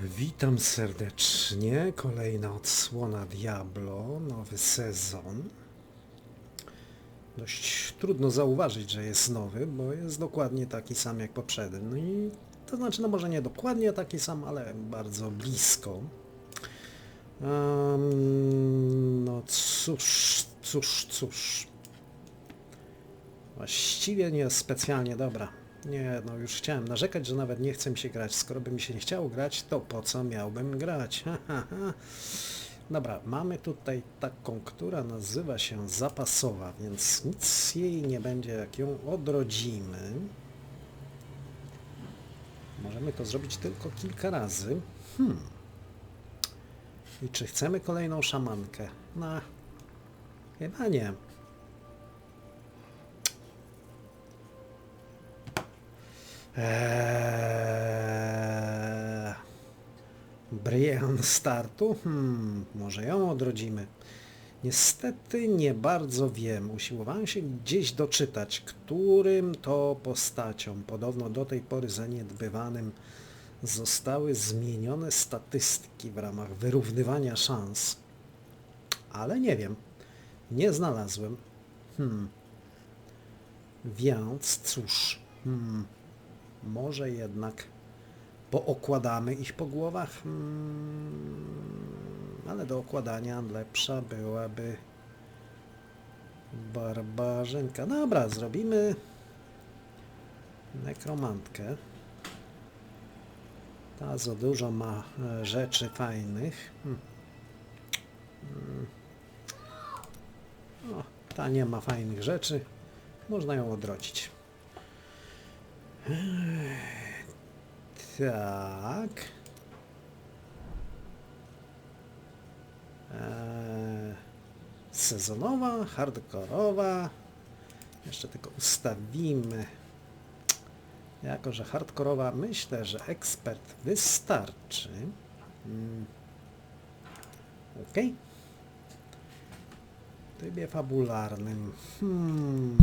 Witam serdecznie. Kolejna odsłona Diablo, nowy sezon. Dość trudno zauważyć, że jest nowy, bo jest dokładnie taki sam jak poprzedni. No i to znaczy, no może nie dokładnie taki sam, ale bardzo blisko. Em, no cóż, cóż, cóż. Właściwie nie specjalnie dobra. Nie, no już chciałem narzekać, że nawet nie chce mi się grać. Skoro by mi się nie chciało grać, to po co miałbym grać? Dobra, mamy tutaj taką, która nazywa się zapasowa, więc nic jej nie będzie, jak ją odrodzimy. Możemy to zrobić tylko kilka razy. Hmm. I czy chcemy kolejną szamankę? No, chyba nie. Eee... Brian startu? Hmm, może ją odrodzimy. Niestety nie bardzo wiem. Usiłowałem się gdzieś doczytać, którym to postaciom, podobno do tej pory zaniedbywanym, zostały zmienione statystyki w ramach wyrównywania szans. Ale nie wiem. Nie znalazłem. Hmm. Więc cóż. Hmm. Może jednak pookładamy ich po głowach? Hmm, ale do okładania lepsza byłaby barbarzynka. Dobra, zrobimy nekromantkę. Ta za dużo ma e, rzeczy fajnych. Hmm. Hmm. O, ta nie ma fajnych rzeczy. Można ją odrodzić. Tak. Eee, sezonowa, hardkorowa. Jeszcze tylko ustawimy. Jako, że hardkorowa myślę, że ekspert wystarczy. Mm. Ok. W trybie fabularnym. Hmm.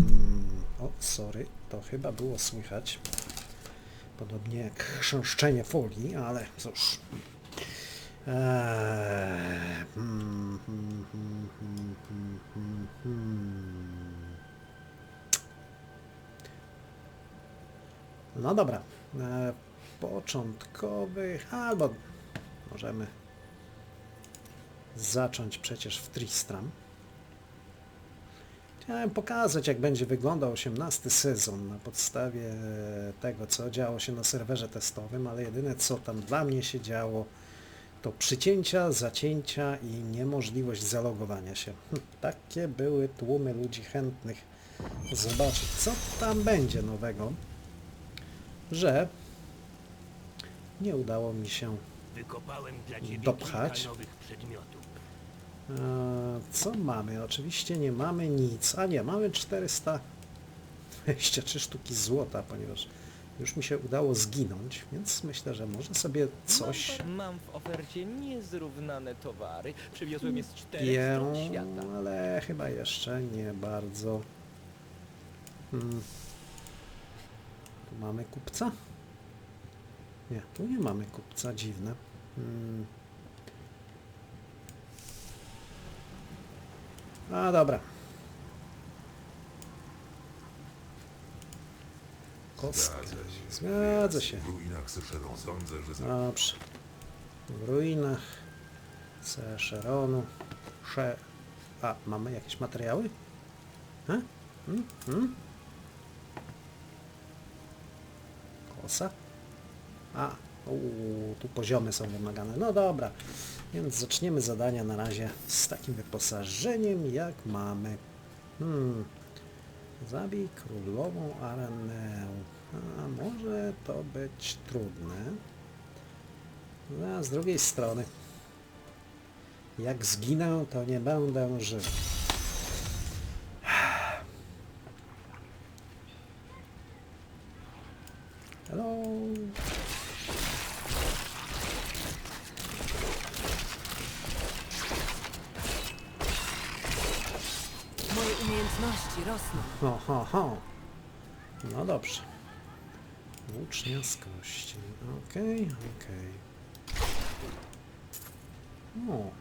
O, sorry, to chyba było słychać. Podobnie jak chrząszczenie folii, ale cóż. Eee, hmm, hmm, hmm. No dobra. Eee, początkowych, albo możemy zacząć przecież w Tristram. Chciałem pokazać, jak będzie wyglądał 18 sezon na podstawie tego, co działo się na serwerze testowym, ale jedyne, co tam dla mnie się działo, to przycięcia, zacięcia i niemożliwość zalogowania się. Hm, Takie były tłumy ludzi chętnych zobaczyć, co tam będzie nowego, że nie udało mi się Wykopałem dla ciebie Dopchać. kilka nowych przedmiotów. E, Co mamy? Oczywiście nie mamy nic. A nie, mamy 423 sztuki złota, ponieważ już mi się udało zginąć, więc myślę, że może sobie coś Mam, mam w ofercie niezrównane towary. Przywiozłem je z czterech piję, stron świata. ale chyba jeszcze nie bardzo. Hmm. Tu mamy kupca? Nie, tu nie mamy kupca, dziwne. Hmm. A dobra. Kostka. Zgadza się. W ruinach Syszeron sądzę, że. Dobrze. W ruinach Seszeronu. Sze... A, mamy jakieś materiały? He? Hmm? Hmm? Kosa? A, uu, tu poziomy są wymagane. No dobra, więc zaczniemy zadania na razie z takim wyposażeniem, jak mamy. Hmm. Zabij królową Aranę. A może to być trudne. A z drugiej strony, jak zginę, to nie będę żył. Ho. No dobrze. Włócznia z kości. Okej, okej. O.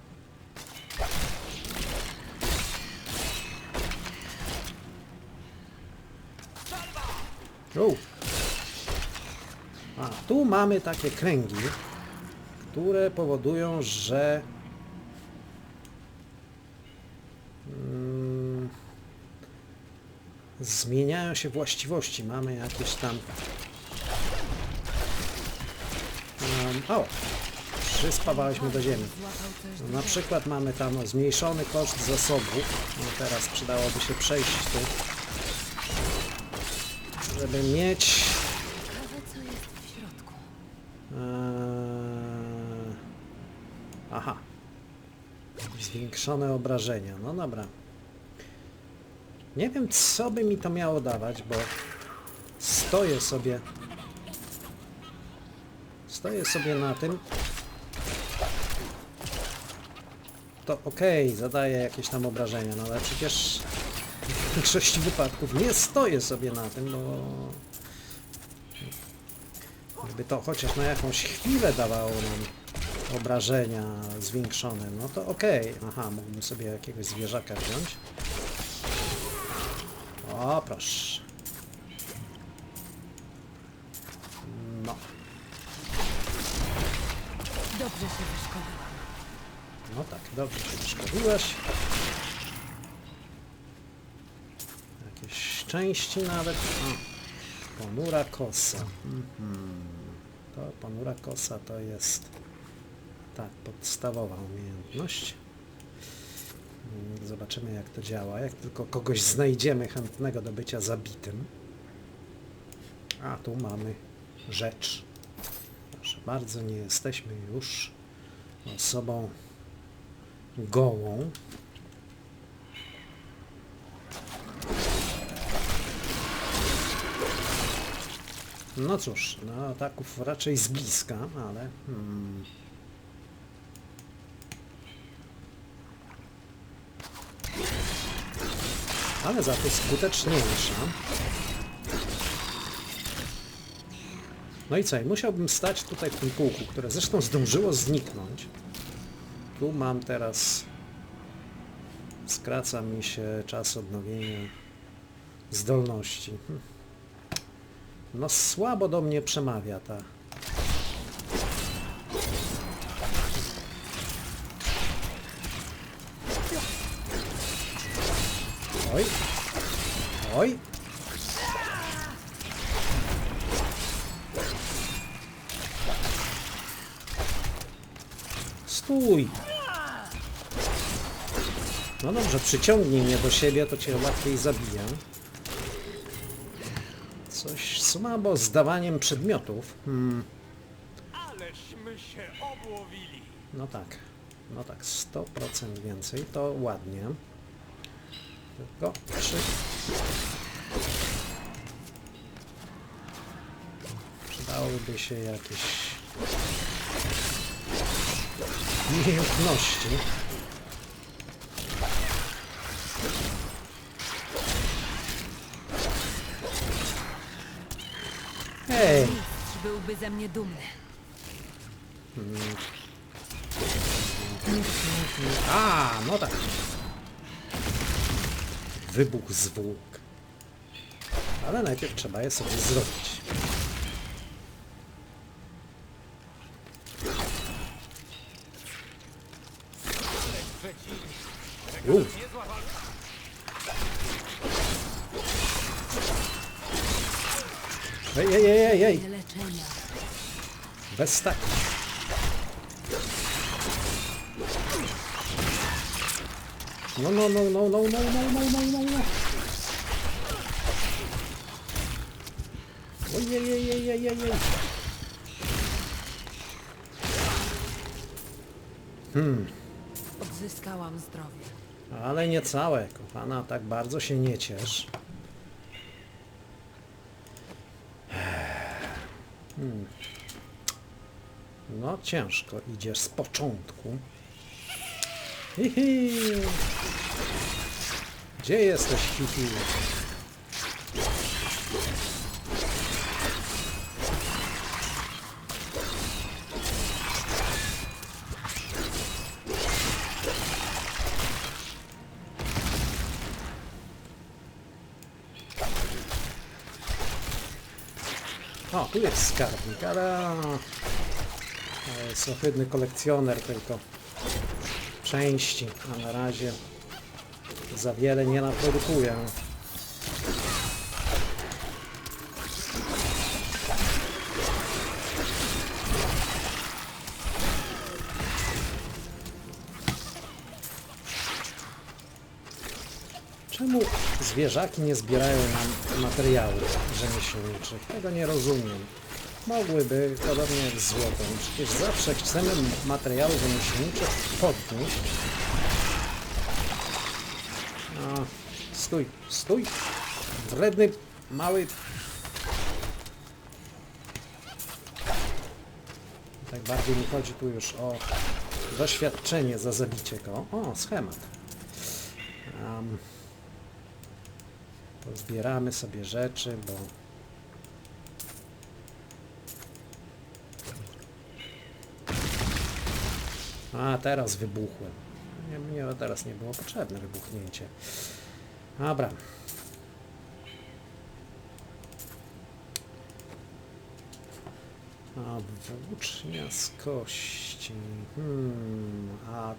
O. A, tu mamy takie kręgi, które powodują, że zmieniają się właściwości. Mamy jakieś tam um, o, przyspawaliśmy do ziemi. No, na przykład mamy tam zmniejszony koszt zasobów. No teraz przydałoby się przejść tu, żeby mieć. Eee, Aha. Zwiększone obrażenia. No dobra. Nie wiem, co by mi to miało dawać, bo stoję sobie... Stoję sobie na tym. To okej, zadaje jakieś tam obrażenia, no ale przecież w większości wypadków nie stoję sobie na tym, bo Gdyby to chociaż na jakąś chwilę dawało nam obrażenia zwiększone, no to okej. Aha, mógłbym sobie jakiegoś zwierzaka wziąć. O, proszę. No, Dobrze się wyszkoliłam. no tak, dobrze się wyszkoliłeś. Jakieś części nawet. O, ponura kosa. Mhm. To ponura kosa to jest tak, podstawowa umiejętność. Mm, Zobaczymy jak to działa. Jak tylko kogoś znajdziemy chętnego do bycia zabitym. A tu mamy rzecz. Proszę bardzo, nie jesteśmy już osobą gołą. No cóż, no ataków raczej z bliska, ale... Hmm. Ale za to skuteczniejsza. No i co? Musiałbym stać tutaj w tym kółku, które zresztą zdążyło zniknąć. Tu mam teraz... Skraca mi się czas odnowienia zdolności. Hm. No słabo do mnie przemawia ta. Oj. Oj. Stój. No dobrze, przyciągnij mnie do siebie, to cię łatwiej zabiję. Coś słabo z dawaniem przedmiotów. Hmm, Aleśmy się obłowili. no tak, no tak, 100% więcej, to ładnie. Tylko trzy. Przydałyby się jakieś umiejętności. Hej! Mistrz byłby ze mnie dumny. A, no tak. Wybuch zwłok. Ale najpierw trzeba je sobie zrobić. U. Ej, ej, ej, ej, ej. Bez tak. No, no, no, no, no, no, no, no, no, no, no. Ojej, ej, ej, ej, ej, ej. Odzyskałam zdrowie. Ale nie całe, kochana, tak bardzo się nie ciesz. Hmm. No, ciężko idziesz z początku. Hihi. Gdzie jesteś, Hihi? O, tu jest skarbnik, ale... To kolekcjoner tylko części, a na razie za wiele nie naprodukuję. Czemu zwierzaki nie zbierają nam materiałów rzemieślniczych? Tego nie rozumiem. Mogłyby, podobnie jak z złotem. Przecież zawsze chcemy materiały rzemieślnicze podnieść. A, stój, stój! Wredny, mały... Tak bardziej mi chodzi tu już o doświadczenie za zabicie go. O, schemat. Um, pozbieramy sobie rzeczy, bo... A, teraz wybuchłem. Nie, nie, teraz nie było potrzebne wybuchnięcie. Dobra. A włócznia z kości. Hmm, a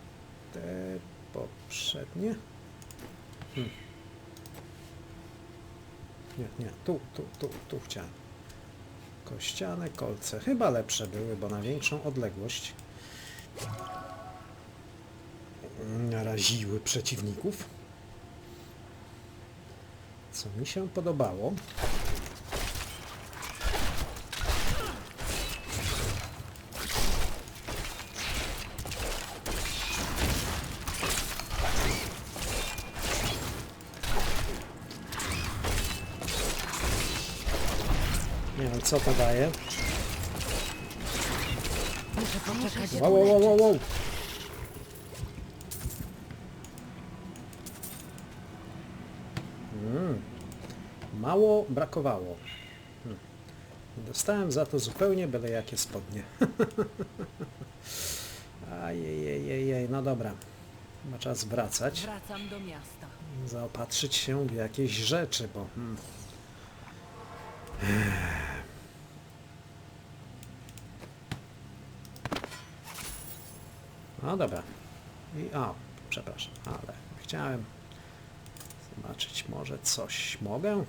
te poprzednie? Hmm. Nie, nie, tu, tu, tu, tu chciałem. Kościane kolce. Chyba lepsze były, bo na większą odległość naraziły przeciwników. Co mi się podobało. Nie wiem co to daje. Muszę poczekać. Wow, wow, wow, wow, Mm. Mało brakowało. Hmm. Dostałem za to zupełnie byle jakie spodnie. Ajejejejej, no dobra. Ma czas wracać. Wracam do miasta. Zaopatrzyć się w jakieś rzeczy, bo... Hmm. No dobra. I o, przepraszam, ale chciałem zobaczyć może coś mogę.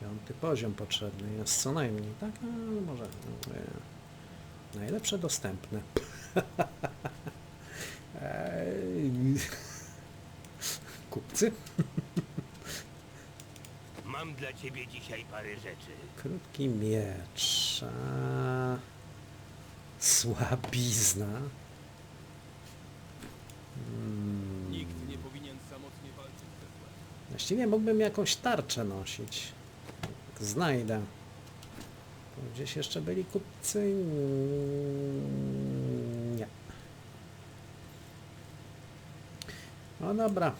Piąty poziom potrzebny jest co najmniej, tak? No, może nie. najlepsze dostępne. Kupcy? Mam dla ciebie dzisiaj parę rzeczy. Krótki miecz. A... Słabizna. Właściwie mógłbym jakąś tarczę nosić. Znajdę. Gdzieś jeszcze byli kupcy? Nie. No dobra.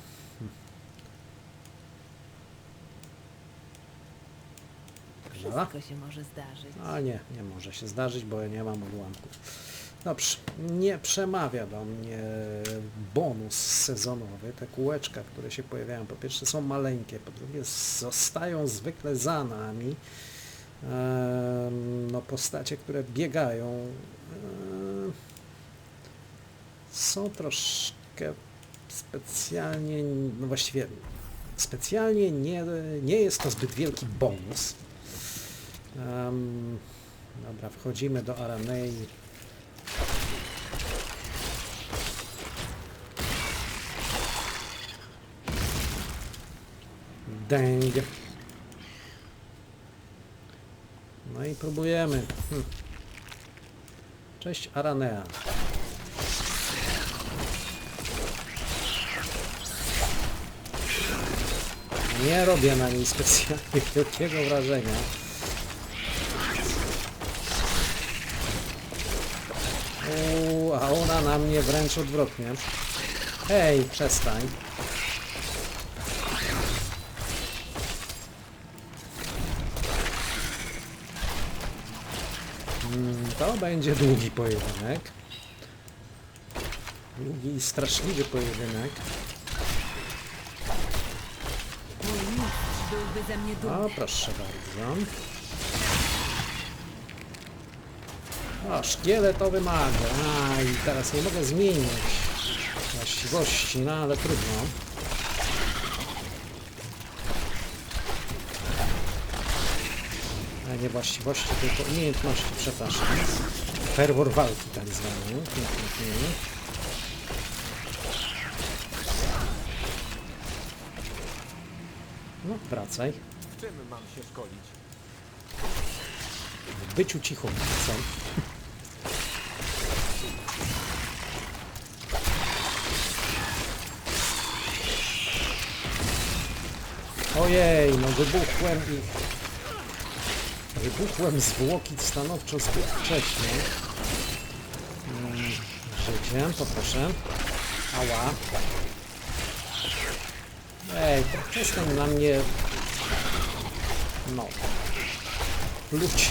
Dobra. Wszystko się może zdarzyć. A nie, nie może się zdarzyć, bo ja nie mam odłamków. Dobrze, nie przemawia do mnie bonus sezonowy. Te kółeczka, które się pojawiają, po pierwsze są maleńkie, po drugie zostają zwykle za nami. No postacie, które biegają są troszkę specjalnie, no właściwie specjalnie nie, nie jest to zbyt wielki bonus. Dobra, wchodzimy do Aranei. Dęg. No i próbujemy. Hm. Cześć Aranea. Nie robię na niej specjalnie wielkiego wrażenia. Uuu, a ona na mnie wręcz odwrotnie. Hej, przestań. Mm, to będzie długi pojedynek. Długi i straszliwy pojedynek. O, proszę bardzo. O, szkieletowy mag. A, i teraz nie mogę zmienić właściwości, no ale trudno. Właściwości, tylko umiejętności, przepraszam. Ferwor walki tak zwany. No, wracaj. W czym mam się szkolić? W byciu cichą, co? Ojej, no wybuchłem i... Wybuchłem zwłoki stanowczo zbyt wcześnie. Mm, Życie, poproszę. Ała. Ej, przestań na mnie... No. Ludź.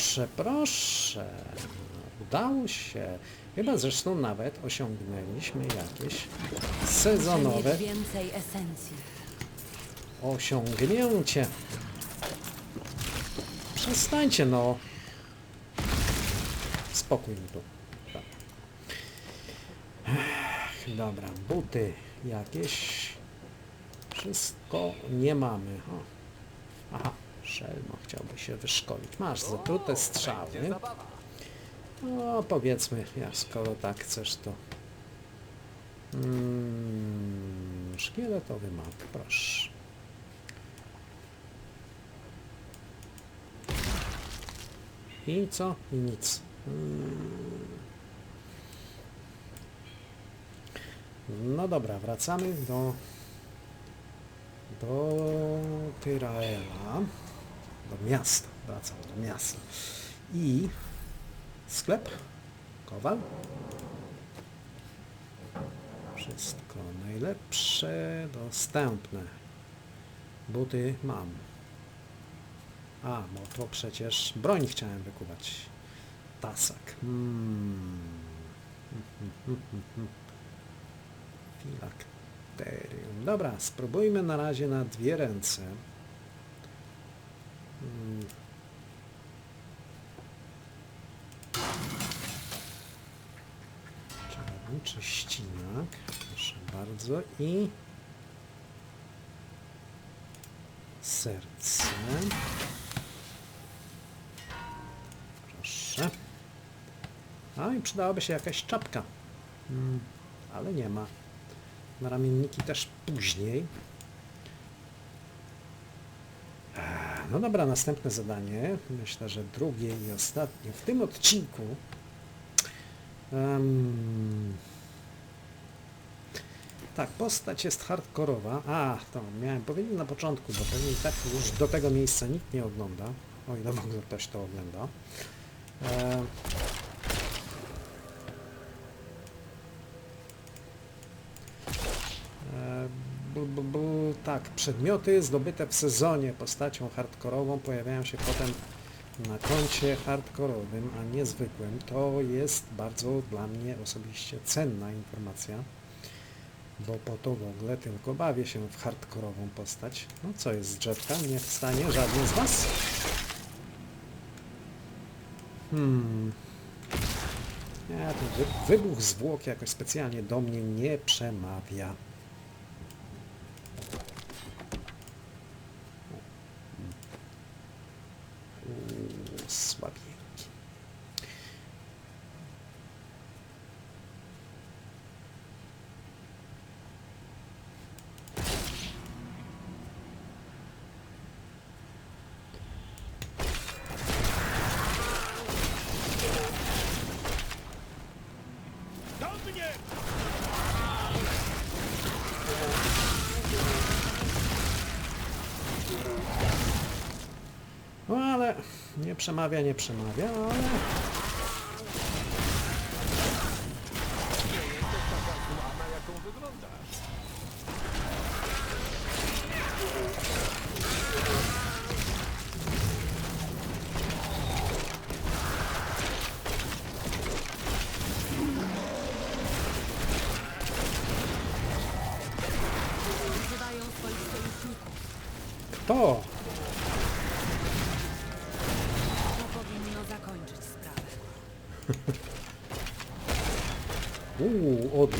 Proszę, proszę. Udało się. Chyba zresztą nawet osiągnęliśmy jakieś sezonowe więcej esencji. osiągnięcie. Przestańcie no. Spokój mi tu. Dobra. Ech, Dobra, buty jakieś. Wszystko nie mamy. O. Aha, Szelmo chciałby się wyszkolić. Masz zatrute strzały. No powiedzmy, ja skoro tak chcesz to... Mm, szkieletowy mak, proszę. I co? I nic. Mm. No dobra, wracamy do do Tyraela, do miasta, wracam do miasta. I sklep, kowal. Wszystko najlepsze, dostępne. Buty mam. A, bo to przecież broń chciałem wykuwać. Tasak. Hmm. Filakterium. Dobra, spróbujmy na razie na dwie ręce. Hmm. Czarny ścinak. Proszę bardzo. I serce. Proszę. A i przydałaby się jakaś czapka. Mm, ale nie ma. Na ramienniki też później. No dobra, następne zadanie. Myślę, że drugie i ostatnie w tym odcinku. Em, tak, postać jest hardkorowa. A, to miałem powiedzieć na początku, bo pewnie tak już do tego miejsca nikt nie ogląda. O ile w ogóle ktoś to ogląda. E, e, bu, bu, bu, tak, przedmioty zdobyte w sezonie postacią hardkorową pojawiają się potem na koncie hardkorowym, a nie zwykłym. To jest bardzo dla mnie osobiście cenna informacja, bo po to w ogóle tylko bawię się w hardkorową postać. No co jest z drzewka? Nie wstanie żaden z Was? Hmm. Ten wy, wybuch zwłok jakoś specjalnie do mnie nie przemawia. przemawia, nie przemawia, ale...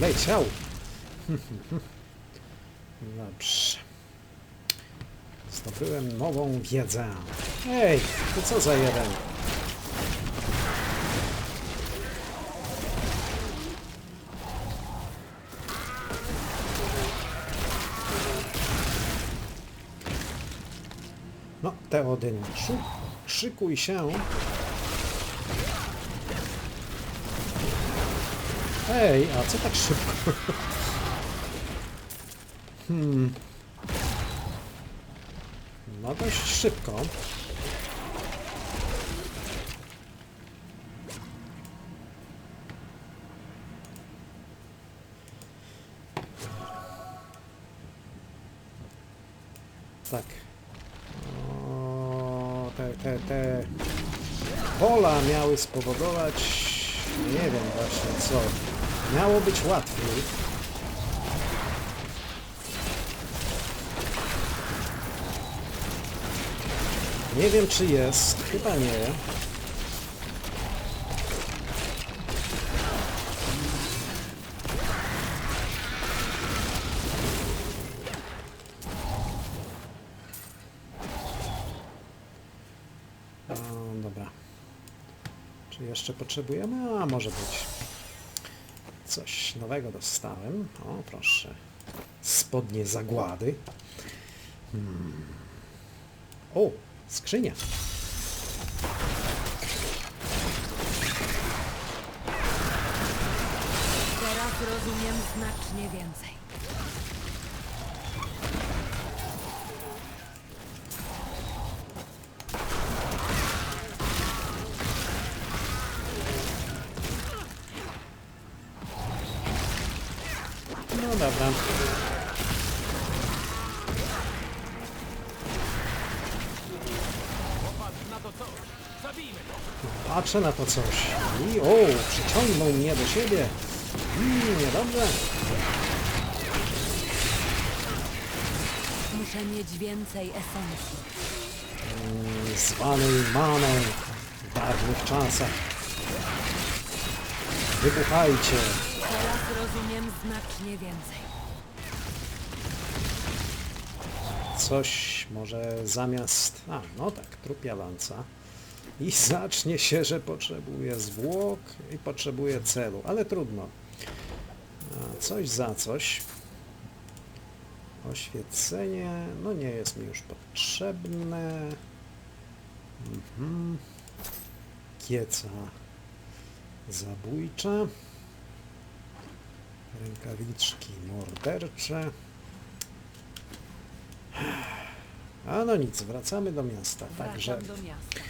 Uuu, odleciał! Dobrze. Zdobyłem nową wiedzę. Ej, to co za jeden? No, Teodyn, szykuj się. Ej, a co tak szybko? Hmm. No dość szybko. Tak. O, te, te, te pola miały spowodować, nie wiem właśnie co, miało być łatwiej. Nie wiem czy jest, chyba nie. O, dobra. Czy jeszcze potrzebujemy? A może być. Coś nowego dostałem. O, proszę. Spodnie zagłady. Hmm. O, skrzynia. Patrzę na to coś. I o, przyciągnął mnie do siebie. Mm, niedobrze. Muszę mieć więcej esencji. Mm, Zwanej maną w dawnych czasach. Wybuchajcie. Teraz rozumiem znacznie więcej. Coś może zamiast... A, no tak, trupia lanca. I zacznie się, że potrzebuje zwłok i potrzebuje celu, ale trudno. A, coś za coś. Oświecenie, no nie jest mi już potrzebne. Mhm. Kieca zabójcza. Rękawiczki mordercze. A no nic, wracamy do miasta. Także Wracam do miasta.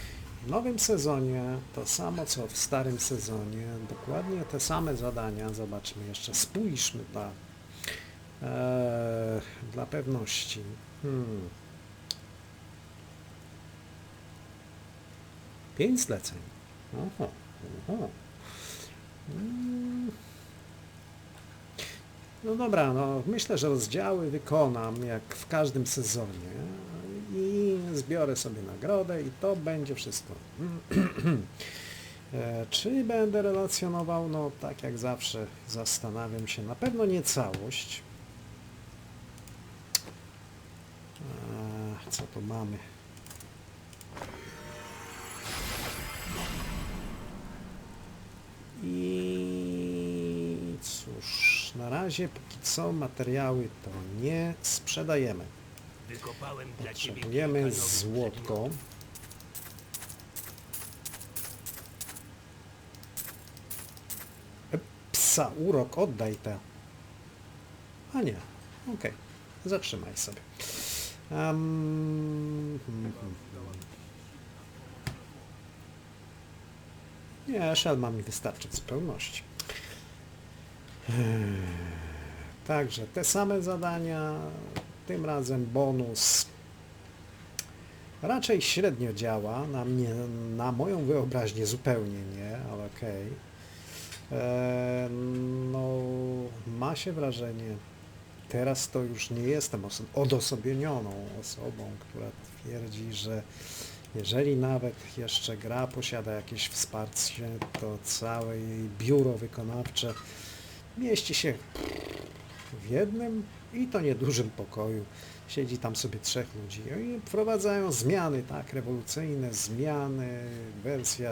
w nowym sezonie to samo co w starym sezonie, dokładnie te same zadania. Zobaczmy jeszcze, spójrzmy dla, e, dla pewności. Hmm. Pięć zleceń. Oho, oho. Mm. No dobra, no myślę, że rozdziały wykonam jak w każdym sezonie i zbiorę sobie nagrodę i to będzie wszystko. E, Czy będę relacjonował? No tak jak zawsze zastanawiam się. Na pewno nie całość. E, Co tu mamy? I cóż, na razie póki co materiały to nie sprzedajemy. Wykopałem dla ciebie Potrzebujemy złoto. E, Psa, urok, oddaj te. A nie, okej, zatrzymaj sobie. Hmm, hmm. Nie, Shelma mi wystarczy w zupełności. Eee, Także te same zadania, tym razem bonus. Raczej średnio działa, na mnie, na moją wyobraźnię zupełnie nie, ale okej. Eee, No, ma się wrażenie teraz to już nie jestem oso- odosobnioną osobą, która twierdzi, że jeżeli nawet jeszcze gra posiada jakieś wsparcie, to całe jej biuro wykonawcze mieści się w jednym i to niedużym pokoju. Siedzi tam sobie trzech ludzi i wprowadzają zmiany, tak, rewolucyjne zmiany, wersja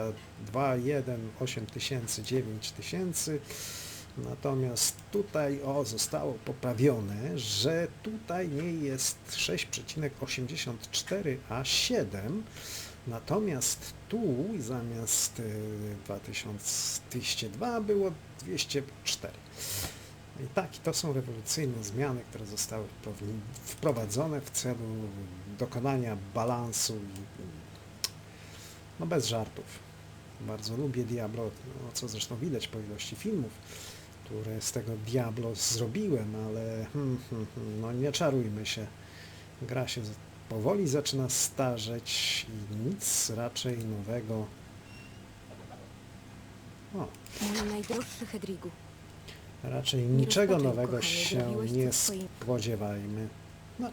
2.1, 8000, 9000. Natomiast tutaj o, zostało poprawione, że tutaj nie jest 6,84, a 7. Natomiast tu zamiast y, 2202 było 204. I tak, to są rewolucyjne zmiany, które zostały wprowadzone w celu dokonania balansu no bez żartów. Bardzo lubię Diablo, no, co zresztą widać po ilości filmów, które z tego Diablo zrobiłem, ale hmm, hmm, hmm, no nie czarujmy się. Gra się powoli zaczyna starzeć i nic raczej nowego. O, Mój najdroższy Hedrigu. Raczej niczego nowego się nie spodziewajmy. No,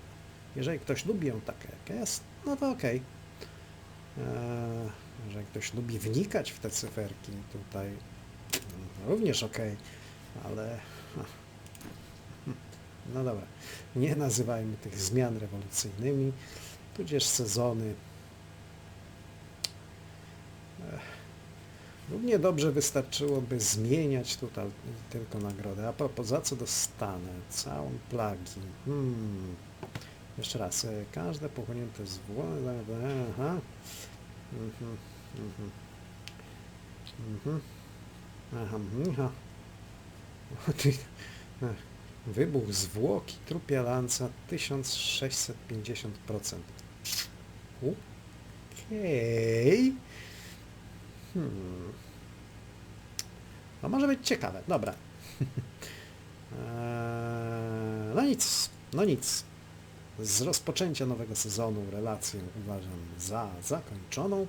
jeżeli ktoś lubi ją taka jak jest, no to okej. Eee, jeżeli ktoś lubi wnikać w te cyferki tutaj, no, również okej, ale no dobra, nie nazywajmy tych zmian rewolucyjnymi, tudzież sezony. Ech. Równie dobrze wystarczyłoby zmieniać tutaj tylko nagrodę. A propos, za co dostanę? Całą plagi. Hmm. Jeszcze raz. e, Każde pochłonięte zwłoki. Aha. Mhm. Mhm. Mhm. Aha. e, Wybuch zwłoki trupia lanca 1650%. Okej. Hmm. No może być ciekawe, dobra. Eee, no nic, no nic. Z rozpoczęcia nowego sezonu relację uważam za zakończoną.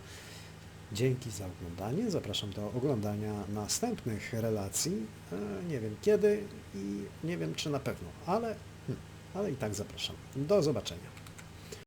Dzięki za oglądanie. Zapraszam do oglądania następnych relacji. Eee, nie wiem kiedy i nie wiem czy na pewno, ale, hmm, ale i tak zapraszam. Do zobaczenia.